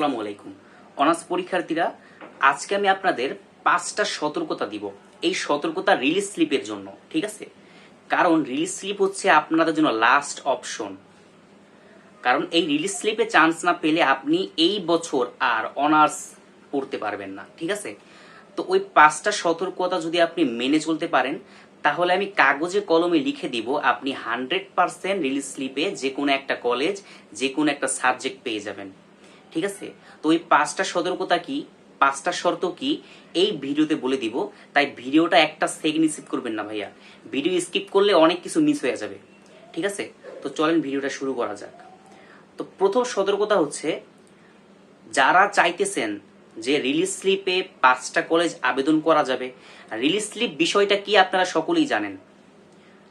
আসসালামু আলাইকুম। অনার্স পরীক্ষার্থীরা, আজকে আমি আপনাদের পাঁচটা সতর্কতা দিব এই সতর্কতা রিলিজ স্লিপের জন্য, ঠিক আছে? কারণ রিলিজ স্লিপ হচ্ছে আপনাদের জন্য লাস্ট অপশন কারণ এই রিলিজ স্লিপে চান্স না পেলে আপনি এই বছর আর অনার্স পড়তে পারবেন না, ঠিক আছে? তো ওই পাঁচটা সতর্কতা যদি আপনি মেনে চলতে পারেন, তাহলে আমি কাগজে কলমে লিখে দিব আপনি হান্ড্রেড পার্সেন্ট রিলিজ স্লিপে যে কোনো একটা কলেজ যে কোনো একটা সাবজেক্ট পেয়ে যাবেন। ঠিক আছে? তো ওই পাঁচটা সতর্কতা কি? পাঁচটা শর্ত কি? এই ভিডিওতে বলে দিব। তাই ভিডিওটা একটা সেকেন্ড স্কিপ করবেন না ভাইয়া। ভিডিও স্কিপ করলে অনেক কিছু মিস হয়ে যাবে। ঠিক আছে? তো চলেন ভিডিওটা শুরু করা যাক। তো প্রথম সতর্কতা হচ্ছে, যারা চাইতেছেন যে রিলিজ স্লিপে পাঁচটা কলেজ আবেদন করা যাবে রিলিজ স্লিপ বিষয়টা কি আপনারা সকলেই জানেন?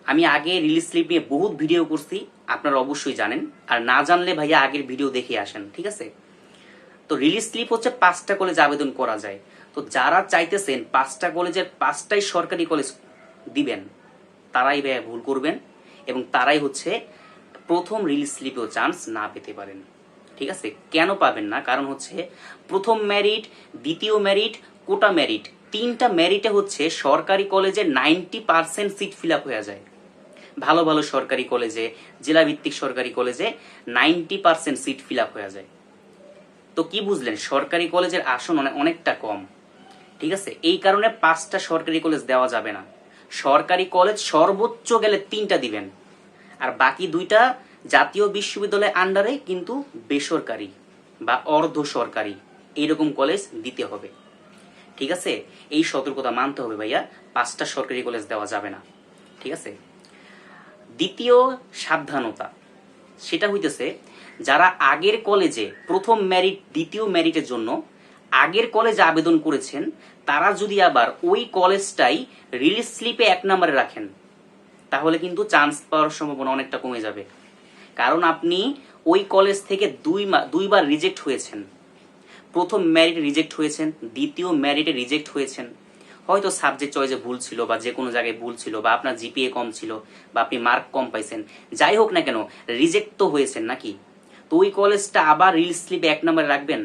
আমি আগে রিলিজ স্লিপ নিয়ে বহুত ভিডিও করছি, আপনারা অবশ্যই জানেন। আর না জানলে ভাইয়া আগের ভিডিও দেখে আসেন, ঠিক আছে? তো রিলিজ স্লিপ হচ্ছে পাঁচটা কলেজ আবেদন করা যায়। তো যারা চাইতেছেন পাঁচটা কলেজের পাঁচটাই সরকারি কলেজ দিবেন, তারাই ব্যয় ভুল করবেন এবং তারাই হচ্ছে প্রথম রিলিজ স্লিপেও চান্স না পেতে পারেন। ঠিক আছে? কেন পাবেন না? কারণ হচ্ছে প্রথম ম্যারিট দ্বিতীয় ম্যারিট কোটা ম্যারিট তিনটা ম্যারিটে হচ্ছে সরকারি কলেজে ninety percent seat fill up হয়ে যায়। ভালো ভালো সরকারি কলেজে জেলা ভিত্তিক সরকারি কলেজে ninety percent seat fill up হয়ে যায়। তো কি বুঝলেন? সরকারি কলেজের আসন অনেকটা কম। ঠিক আছে? এই কারণে পাঁচটা সরকারি কলেজ দেওয়া যাবে না। সরকারি কলেজ সর্বোচ্চ গেলে তিনটা দিবেন। আর বাকি দুইটা জাতীয় বিশ্ববিদ্যালয়ের আন্ডারে কিন্তু বেসরকারি বা অর্ধ সরকারি এইরকম কলেজ দিতে হবে। ঠিক আছে? এই সতর্কতা মানতে হবে ভাইয়া, পাঁচটা সরকারি কলেজ দেওয়া যাবে না। ঠিক আছে? দ্বিতীয় সাবধানতা। সেটা হইতেছে যারা আগের কলেজে প্রথম মেরিট দ্বিতীয় মেরিটের জন্য আগের কলেজে আবেদন করেছেন, তারা যদি আবার ওই কলেজটাই রিলিজ স্লিপে এক নম্বরে রাখেন, তাহলে কিন্তু চান্স পাওয়ার সম্ভাবনা অনেকটা কমে যাবে। কারণ আপনি ওই কলেজ থেকে দুই দুইবার রিজেক্ট হয়েছেন। প্রথম ম্যারিটে রিজেক্ট হয়েছেন, দ্বিতীয় ম্যারিটে রিজেক্ট হয়েছেন। হয়তো সাবজেক্ট চয়েসে ভুল ছিল বা যে কোনো জায়গায় ভুল ছিল বা আপনার জিপিএ কম ছিল বা আপনি মার্ক কম পাইছেন। যাই হোক না কেন রিজেক্ট তো হয়েছেন নাকি? তো ওই কলেজটা আবার রিল স্লিপে এক নম্বরে রাখবেন,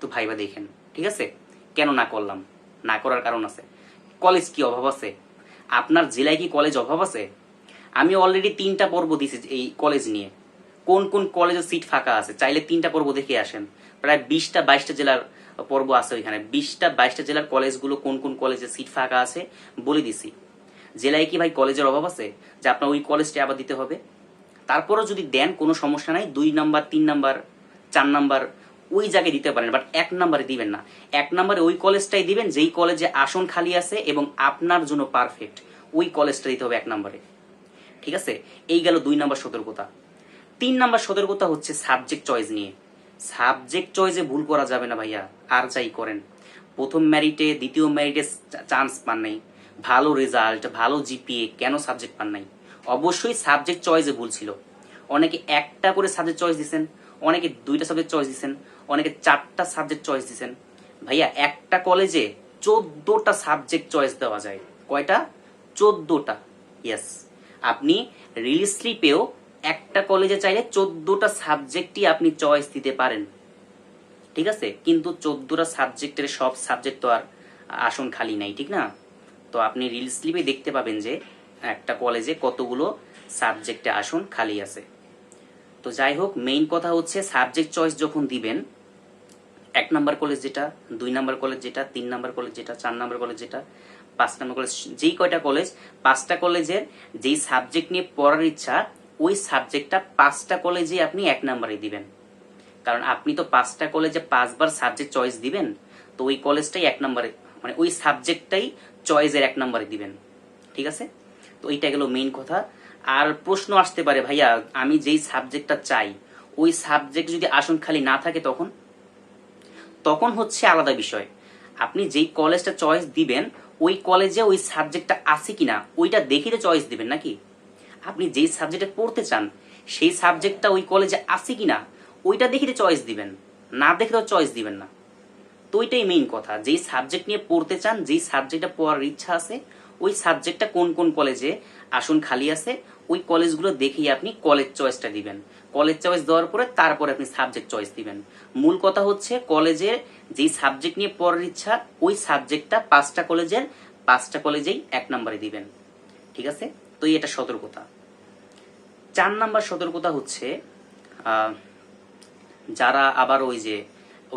তো ভাইবা দেখেন, ঠিক আছে? কেন না করলাম? না করার কারণ আছে। কলেজ কি অভাব আছে? আপনার জেলায় কি কলেজ অভাব আছে? আমি অলরেডি তিনটা পর্ব দিছি এই কলেজ নিয়ে। কোন কোন কলেজের সিট ফাঁকা আছে? চাইলে তিনটা পর্ব দেখে আসেন। প্রায় বিশটা, বাইশটা জেলার পর্ব আছে ওইখানে। বিশটা, বাইশটা জেলার কলেজগুলো কোন কোন কলেজের সিট ফাঁকা আছে বলে দিছি। জেলায় কি ভাই কলেজের অভাব আছে? যে আপনার ওই কলেজটা আবার দিতে হবে? তারপরেও যদি দেন, কোনো সমস্যা নাই। দুই নাম্বার, তিন নাম্বার, চার নাম্বার, ওই জায়গায় দিতে পারেন, বাট এক নাম্বারে দিবেন না। এক নাম্বারে ওই কলেজটাই দিবেন, যেই কলেজে আসন খালি আছে এবং আপনার জন্য পারফেক্ট ওই কলেজটা দিতে হবে এক নাম্বারে। ঠিক আছে? এই গেল দুই নাম্বার সতর্কতা। তিন নাম্বার সতর্কতা হচ্ছে সাবজেক্ট চয়েস নিয়ে। সাবজেক্ট চয়েসে ভুল করা যাবে না ভাইয়া, আর যাই করেন। প্রথম ম্যারিটে দ্বিতীয় ম্যারিটে চান্স পান নাই। ভালো রেজাল্ট ভালো জিপিএ কেন সাবজেক্ট পান নাই? অবশ্যই সাবজেক্ট চয়েসে ভুল ছিল। অনেকে একটা করে সাবজেক্ট চয়েস দিছেন, অনেকে দুইটা সাবজেক্ট চয়েস দিছেন, অনেকে চারটা সাবজেক্ট চয়েস দিছেন। ভাইয়া, একটা কলেজে চোদ্দটা সাবজেক্ট চয়েস দেওয়া যায়। কয়টা? চোদ্দটা। ইয়েস আপনি রিলিজ স্লিপেও একটা কলেজে চাইলে চোদ্দটা সাবজেক্টই আপনি চয়েস দিতে পারেন। ঠিক আছে? কিন্তু চোদ্দটা সাবজেক্টের সব সাবজেক্ট তো আর আসন খালি নাই, ঠিক না? তো আপনি রিলিজ স্লিপে দেখতে পাবেন যে একটা কলেজে কতগুলো সাবজেক্টে আসন খালি আছে। তো যাই হোক মেইন কথা হচ্ছে সাবজেক্ট চয়েস যখন দিবেন, এক নাম্বার কলেজ যেটা, দুই নাম্বার কলেজ যেটা, তিন নাম্বার কলেজ যেটা, চার নাম্বার কলেজ যেটা, পাঁচ নাম্বার কলেজ যেই কয়টা কলেজ পাঁচটা কলেজের যেই সাবজেক্ট নিয়ে পড়ার ইচ্ছা, ওই সাবজেক্টটা পাঁচটা কলেজে আপনি এক নাম্বারে দিবেন। কারণ আপনি তো পাঁচটা কলেজে পাঁচবার সাবজেক্ট চয়েস দিবেন, তো ওই কলেজটাই এক নাম্বারে মানে ওই সাবজেক্টটাই চয়েসের এক নাম্বারে দিবেন। ঠিক আছে? তো এইটা গেল মেইন কথা। আর প্রশ্ন আসতে পারে, ভাইয়া, আমি যেই সাবজেক্টটা চাই, ওই সাবজেক্ট যদি আসন খালি না থাকে তখন? তখন হচ্ছে আলাদা বিষয়। আপনি যেই কলেজটা চয়েস দিবেন, ওই কলেজে ওই সাবজেক্টটা আছে কিনা, ওইটা দেখে তো চয়েস দিবেন নাকি? আপনি যেই সাবজেক্টে পড়তে চান, সেই সাবজেক্টটা ওই কলেজে আছে কিনা, ওইটা দেখে তো চয়েস দিবেন। না দেখে তো চয়েস দিবেন না। তো ওইটাই মেইন কথা। যেই সাবজেক্ট নিয়ে পড়তে চান, যেই সাবজেক্টটা পড়ার ইচ্ছা আছে ওই সাবজেক্টটা কোন কোন কলেজে আসন খালি আছে, ওই কলেজগুলো দেখেই আপনি কলেজ চয়েসটা দিবেন। কলেজ চয়েস দেওয়ার পরে তারপরে আপনি সাবজেক্ট চয়েস দিবেন। মূল কথা হচ্ছে কলেজের যেই সাবজেক্ট নিয়ে পড়ার ইচ্ছা, ওই সাবজেক্টটা পাঁচটা কলেজের পাঁচটা কলেজেই এক নম্বরে দিবেন। ঠিক আছে? তো এটা সতর্কতা। চার নাম্বার সতর্কতা হচ্ছে যারা আবার ওই যে,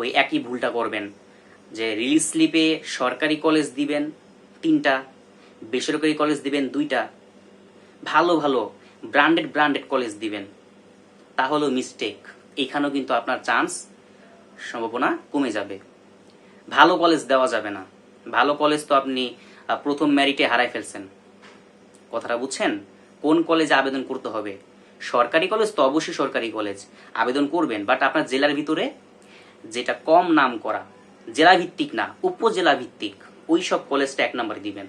ওই একই ভুলটা করবেন, যে রিলিজ স্লিপে সরকারি কলেজ দিবেন তিনটা বেসরকারি কলেজ দিবেন দুইটা। ভালো ভালো ব্র্যান্ডেড ব্র্যান্ডেড কলেজ দিবেন। তাহলেও মিস্টেক এখানেও কিন্তু আপনার চান্স সম্ভাবনা কমে যাবে। ভালো কলেজ দেওয়া যাবে না। ভালো কলেজ তো আপনি প্রথম ম্যারিটে হারাই ফেলছেন। কথাটা বুঝছেন? কোন কলেজে আবেদন করতে হবে? সরকারি কলেজ তো অবশ্যই সরকারি কলেজ আবেদন করবেন বাট আপনার জেলার ভিতরে যেটা কম নাম করা জেলা ভিত্তিক না উপজেলা ভিত্তিক ওই সব কলেজটা এক নম্বরে দিবেন।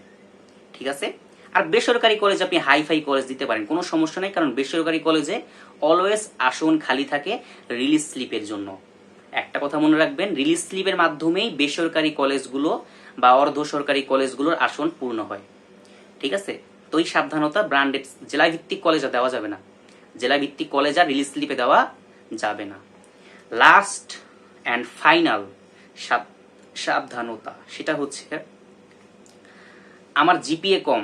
ঠিক আছে? আর বেসরকারি কলেজ আপনি হাইফাই কলেজ দিতে পারেন, কোনো সমস্যা নেই, কারণ বেসরকারি কলেজে অলওয়েজ আসন খালি থাকে রিলিজ স্লিপের জন্য। একটা কথা মনে রাখবেন রিলিজ স্লিপের মাধ্যমেই বেসরকারি কলেজগুলো বা অর্ধ সরকারি কলেজগুলোর আসন পূর্ণ হয়। ঠিক আছে? তো এই সাবধানতা ব্র্যান্ডেড জেলা ভিত্তিক কলেজে দেওয়া যাবে না। জেলা ভিত্তিক কলেজ আর রিলিজ স্লিপে দেওয়া যাবে না। লাস্ট অ্যান্ড ফাইনাল সাবধানতা, সেটা হচ্ছে আমার জিপিএ কম।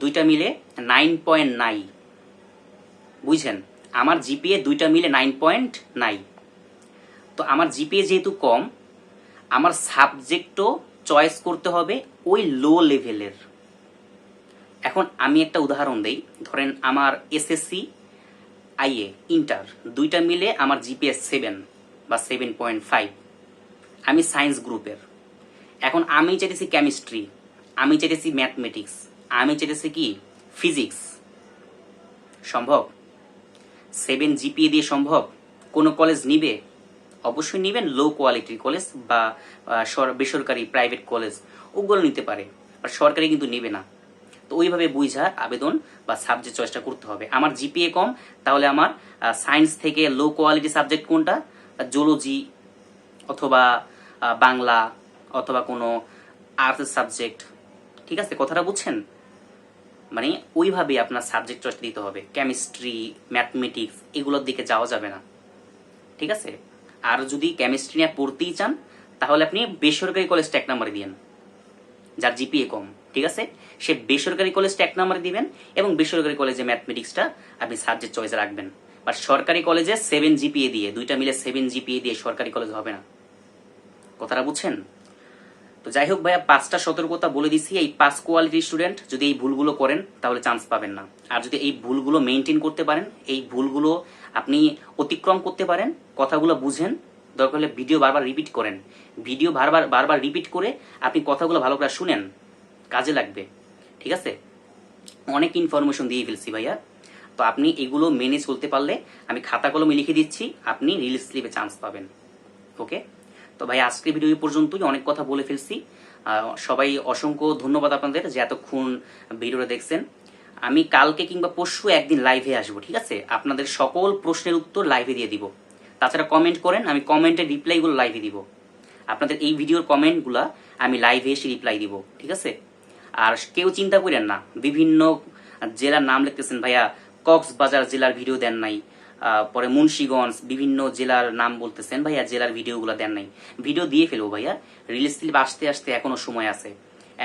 দুইটা মিলে নাইন পয়েন্ট নাই বুঝছেন? আমার জিপিএ দুইটা মিলে নাইন পয়েন্ট নাই তো আমার জিপিএ যেহেতু কম, আমার সাবজেক্টও চয়েস করতে হবে ওই লো লেভেলের এখন আমি একটা উদাহরণ দেই। ধরেন আমার এসএসসি আইএ ইন্টার দুইটা মিলে আমার জিপিএ সেভেন বা সেভেন পয়েন্ট ফাইভ আমি সায়েন্স গ্রুপের এখন আমি চাইতেছি কেমিস্ট্রি আমি চাইতেছি ম্যাথমেটিক্স, আমি চাইতেছি কি? ফিজিক্স। সম্ভব? সেভেন জিপিএ দিয়ে সম্ভব? কোনো কলেজ নিবে? অবশ্যই নেবেন, লো কোয়ালিটির কলেজ বা বেসরকারি প্রাইভেট কলেজ, ওগুলো নিতে পারে আর সরকারি কিন্তু নেবে না। তো ওইভাবে বুঝা আবেদন বা সাবজেক্ট চয়েসটা করতে হবে। আমার জিপিএ কম, তাহলে আমার সায়েন্স থেকে লো কোয়ালিটি সাবজেক্ট কোনটা? জুলজি অথবা বাংলা অথবা কোনো আর্টস সাবজেক্ট ঠিক আছে, কথাটা বুঝছেন? মানে ওইভাবে আপনার সাবজেক্ট চয়েস দিতে হবে। কেমিস্ট্রি ম্যাথমেটিক্স এগুলোর দিকে যাওয়া যাবে না। ঠিক আছে? আর যদি কেমিস্ট্রি নিয়ে পড়তেই চান, তাহলে আপনি বেসরকারি কলেজটা এক নম্বরে দিয়েন, যার জিপিএ কম। ঠিক আছে? সে বেসরকারি কলেজটা এক নম্বরে দিবেন এবং বেসরকারি কলেজে ম্যাথমেটিক্সটা আপনি সাবজেক্ট চয়েসে রাখবেন। বাট সরকারি কলেজে সেভেন জিপিএ দিয়ে, দুইটা মিলে সেভেন জিপিএ দিয়ে সরকারি কলেজ হবে না। কথাটা বুঝছেন? তো যাই হোক ভাইয়া, পাঁচটা সতর্কতা বলে দিছি এই পাঁচ কোয়ালিটির স্টুডেন্ট যদি এই ভুলগুলো করেন, তাহলে চান্স পাবেন না। আর যদি এই ভুলগুলো মেনটেন করতে পারেন, এই ভুলগুলো আপনি অতিক্রম করতে পারেন, কথাগুলো বুঝেন, দরকার হলে ভিডিও বারবার রিপিট করেন। ভিডিও বারবার বারবার রিপিট করে আপনি কথাগুলো ভালো করে শুনেন, কাজে লাগবে। ঠিক আছে? অনেক ইনফরমেশন দিয়ে ফেলছি ভাইয়া। তো আপনি এগুলো মেনে চলতে পারলে আমি খাতা কলমে লিখে দিচ্ছি, আপনি রিলিজ স্লিপে চান্স পাবেন। ওকে তো ভাই, আজকের ভিডিও পর্যন্তই। অনেক কথা বলে ফেলছি। সবাই অসংখ্য ধন্যবাদ আপনাদের যে এতক্ষণ ভিডিওটা দেখছেন। আমি কালকে কিংবা পরশু একদিন লাইভে আসব, ঠিক আছে? আপনাদের সকল প্রশ্নের উত্তর লাইভে দিয়ে দিব। তাছাড়া কমেন্ট করেন, আমি কমেন্টের রিপ্লাইগুলো লাইভে দিব। আপনাদের এই ভিডিওর কমেন্টগুলা আমি লাইভে এসে রিপ্লাই দিব, ঠিক আছে? আর কেউ চিন্তা করেন না, বিভিন্ন জেলার নাম লিখতেছেন, ভাইয়া, কক্সবাজার জেলার ভিডিও দেন নাই। পরে মুন্সিগঞ্জ বিভিন্ন জেলার নাম বলতেছেন, ভাইয়া জেলার ভিডিওগুলো দেন নাই। ভিডিও দিয়ে ফেলব, ভাইয়া। রিলিজ স্লিপ আসতে আসতে এখনও সময় আছে।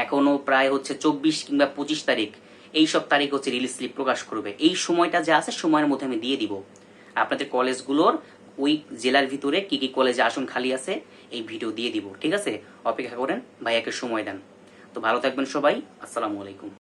এখনও প্রায় হচ্ছে চব্বিশ কিংবা পঁচিশ তারিখ। এই সব তারিখ হচ্ছে রিলিজ স্লিপ প্রকাশ করবে। এই সময়টা যে আছে সময়ের মধ্যে আমি দিয়ে দিব। আপনাদের কলেজগুলোর ওই জেলার ভিতরে কি কি কলেজে আসন খালি আছে, এই ভিডিও দিয়ে দিব। ঠিক আছে? অপেক্ষা করেন, ভাইয়াকে সময় দেন। তো ভালো থাকবেন সবাই। আসসালামু আলাইকুম।